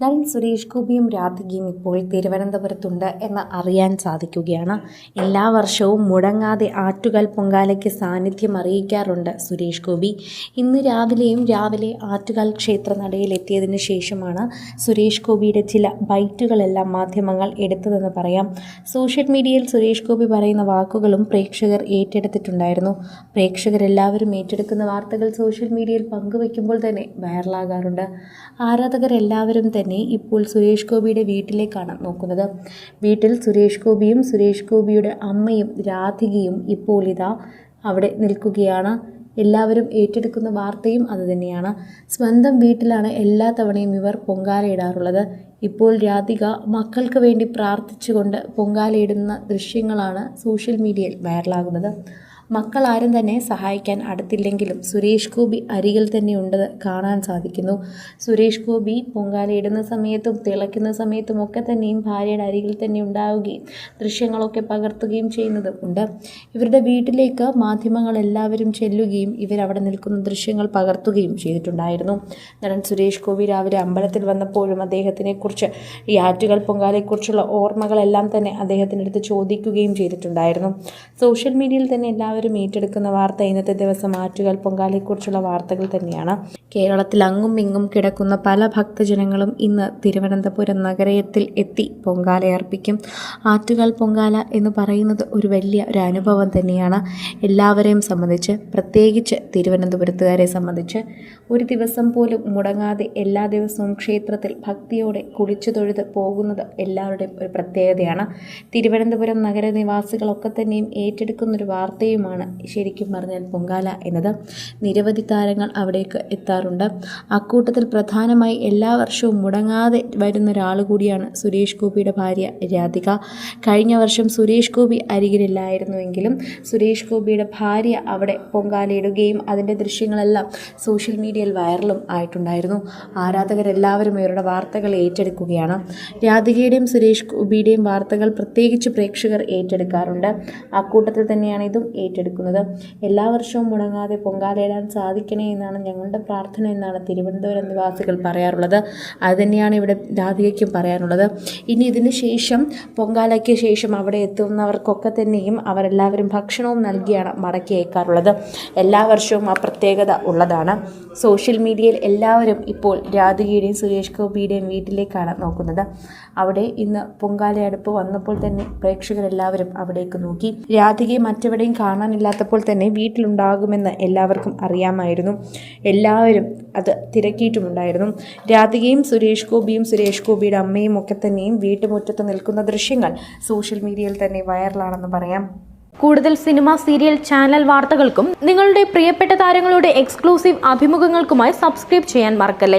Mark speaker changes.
Speaker 1: നടൻ സുരേഷ് ഗോപിയും രാധികയും ഇപ്പോൾ തിരുവനന്തപുരത്തുണ്ട് എന്ന് അറിയാൻ സാധിക്കുകയാണ്. എല്ലാ വർഷവും മുടങ്ങാതെ ആറ്റുകാൽ പൊങ്കാലയ്ക്ക് സാന്നിധ്യം അറിയിക്കാറുണ്ട് സുരേഷ് ഗോപി. ഇന്ന് രാവിലെയും രാവിലെ ആറ്റുകാൽ ക്ഷേത്ര നടയിലെത്തിയതിന് ശേഷമാണ് സുരേഷ് ഗോപിയുടെ ചില ബൈറ്റുകളെല്ലാം മാധ്യമങ്ങൾ എടുത്തതെന്ന് പറയാം. സോഷ്യൽ മീഡിയയിൽ സുരേഷ് ഗോപി പറയുന്ന വാക്കുകളും പ്രേക്ഷകർ ഏറ്റെടുത്തിട്ടുണ്ടായിരുന്നു. പ്രേക്ഷകരെല്ലാവരും ഏറ്റെടുക്കുന്ന വാർത്തകൾ സോഷ്യൽ മീഡിയയിൽ പങ്കുവയ്ക്കുമ്പോൾ തന്നെ വൈറലാകാറുണ്ട്. ആരാധകരെല്ലാവരും തന്നെ ഇപ്പോൾ സുരേഷ് ഗോപിയുടെ വീട്ടിലേക്കാണ് നോക്കുന്നത്. വീട്ടിൽ സുരേഷ് ഗോപിയും സുരേഷ് ഗോപിയുടെ അമ്മയും രാധികയും ഇപ്പോൾ ഇതാ അവിടെ നിൽക്കുകയാണ്. എല്ലാവരും ഏറ്റെടുക്കുന്ന വാർത്തയും അതുതന്നെയാണ് സ്വന്തം വീട്ടിലാണ് എല്ലാ തവണയും ഇവർ പൊങ്കാലയിടാറുള്ളത് ഇപ്പോൾ രാധിക മക്കൾക്ക് വേണ്ടി പ്രാർത്ഥിച്ചുകൊണ്ട് പൊങ്കാലയിടുന്ന ദൃശ്യങ്ങളാണ് സോഷ്യൽ മീഡിയയിൽ വൈറലാകുന്നത്. മക്കൾ ആരും തന്നെ സഹായിക്കാൻ അടുത്തില്ലെങ്കിലും സുരേഷ് ഗോപി അരികിൽ തന്നെ ഉണ്ടെന്ന് കാണാൻ സാധിക്കുന്നു. സുരേഷ് ഗോപി പൊങ്കാലയിടുന്ന സമയത്തും തിളയ്ക്കുന്ന സമയത്തും ഒക്കെ തന്നെയും ഭാര്യയുടെ അരികിൽ തന്നെ ഉണ്ടാവുകയും ദൃശ്യങ്ങളൊക്കെ പകർത്തുകയും ചെയ്യുന്നതും ഉണ്ട്. ഇവരുടെ വീട്ടിലേക്ക് മാധ്യമങ്ങൾ എല്ലാവരും ചെല്ലുകയും ഇവരവിടെ നിൽക്കുന്ന ദൃശ്യങ്ങൾ പകർത്തുകയും ചെയ്തിട്ടുണ്ടായിരുന്നു. നടൻ സുരേഷ് ഗോപി രാവിലെ അമ്പലത്തിൽ വന്നപ്പോഴും അദ്ദേഹത്തിനെക്കുറിച്ച് ഈ ആറ്റുകൾ പൊങ്കാലയെക്കുറിച്ചുള്ള ഓർമ്മകളെല്ലാം തന്നെ അദ്ദേഹത്തിനടുത്ത് ചോദിക്കുകയും ചെയ്തിട്ടുണ്ടായിരുന്നു. സോഷ്യൽ മീഡിയയിൽ തന്നെ എല്ലാവരും ഏറ്റെടുക്കുന്ന വാർത്ത ഇന്നത്തെ ദിവസം ആറ്റുകാൽ പൊങ്കാലയെക്കുറിച്ചുള്ള വാർത്തകൾ തന്നെയാണ്. കേരളത്തിൽ അങ്ങും ഇങ്ങും കിടക്കുന്ന പല ഭക്തജനങ്ങളും ഇന്ന് തിരുവനന്തപുരം നഗരത്തിൽ എത്തി പൊങ്കാല അർപ്പിക്കും. ആറ്റുകാൽ പൊങ്കാല എന്ന് പറയുന്നത് ഒരു വലിയ ഒരു അനുഭവം തന്നെയാണ്. എല്ലാവരെയും സംബന്ധിച്ച് പ്രത്യേകിച്ച് തിരുവനന്തപുരത്തുകാരെ സംബന്ധിച്ച് ഒരു ദിവസം പോലും മുടങ്ങാതെ എല്ലാ ദിവസവും ക്ഷേത്രത്തിൽ ഭക്തിയോടെ കുളിച്ചു തൊഴുത് പോകുന്നത് എല്ലാവരുടെയും ഒരു പ്രത്യേകതയാണ്. തിരുവനന്തപുരം നഗരനിവാസികളൊക്കെ തന്നെയും ഏറ്റെടുക്കുന്നൊരു വാർത്തയുമാണ് ശരിക്കും പറഞ്ഞാൽ പൊങ്കാല എന്നത് നിരവധി താരങ്ങൾ അവിടേക്ക് എത്താറുണ്ട്. അക്കൂട്ടത്തിൽ പ്രധാനമായി എല്ലാ വർഷവും മുടങ്ങാതെ വരുന്ന ഒരാൾ കൂടിയാണ് സുരേഷ് ഗോപിയുടെ ഭാര്യ രാധിക. കഴിഞ്ഞ വർഷം സുരേഷ് ഗോപി അരികിലില്ലായിരുന്നുവെങ്കിലും സുരേഷ് ഗോപിയുടെ ഭാര്യ അവിടെ പൊങ്കാലയിടുകയും അതിന്റെ ദൃശ്യങ്ങളെല്ലാം സോഷ്യൽ മീഡിയയിൽ വൈറലും ആയിട്ടുണ്ടായിരുന്നു. ആരാധകരെല്ലാവരും ഇവരുടെ വാർത്തകൾ ഏറ്റെടുക്കുകയാണ്. രാധികയുടെയും സുരേഷ് ഗോപിയുടെയും വാർത്തകൾ പ്രത്യേകിച്ച് പ്രേക്ഷകർ ഏറ്റെടുക്കാറുണ്ട്. അക്കൂട്ടത്തിൽ തന്നെയാണ് ഇതും ഏറ്റെടുക്കുന്നത്. എല്ലാ വർഷവും മുടങ്ങാതെ പൊങ്കാലയിടാൻ സാധിക്കണേ എന്നാണ് ഞങ്ങളുടെ പ്രാർത്ഥന എന്നാണ് തിരുവനന്തപുരം നിവാസികൾ പറയാറുള്ളത്. അതുതന്നെയാണ് ഇവിടെ രാധികയ്ക്കും പറയാനുള്ളത്. ഇനി ഇതിന് ശേഷം പൊങ്കാലയ്ക്ക് ശേഷം അവിടെ എത്തുന്നവർക്കൊക്കെ തന്നെയും അവരെല്ലാവരും ഭക്ഷണവും നൽകിയാണ് മടക്കി അയക്കാറുള്ളത്. എല്ലാ വർഷവും ആ പ്രത്യേകത ഉള്ളതാണ്. സോഷ്യൽ മീഡിയയിൽ എല്ലാവരും ഇപ്പോൾ രാധികയുടെയും സുരേഷ് ഗോപിയുടെയും വീട്ടിലേക്കാണ് നോക്കുന്നത്. അവിടെ ഇന്ന് പൊങ്കാല അടുപ്പ് വന്നപ്പോൾ തന്നെ പ്രേക്ഷകരെല്ലാവരും അവിടേക്ക് നോക്കി. രാധികയെ മറ്റെവിടെയും കാണാനില്ലാത്തപ്പോൾ തന്നെ വീട്ടിലുണ്ടാകുമെന്ന് എല്ലാവർക്കും അറിയാമായിരുന്നു. എല്ലാവരും അത് തിരക്കിയിട്ടുമുണ്ടായിരുന്നു. രാധികയും സുരേഷ് ഗോപിയും സുരേഷ് ഗോപിയുടെ അമ്മയും ഒക്കെ തന്നെയും വീട്ടുമുറ്റത്ത് നിൽക്കുന്ന ദൃശ്യങ്ങൾ സോഷ്യൽ മീഡിയയിൽ തന്നെ വൈറലാണെന്ന് പറയാം.
Speaker 2: കൂടുതൽ സിനിമ സീരിയൽ ചാനൽ വാർത്തകൾക്കും നിങ്ങളുടെ പ്രിയപ്പെട്ട താരങ്ങളുടെ എക്സ്ക്ലൂസീവ് അഭിമുഖങ്ങൾക്കുമായി സബ്സ്ക്രൈബ് ചെയ്യാൻ മറക്കല്ലേ?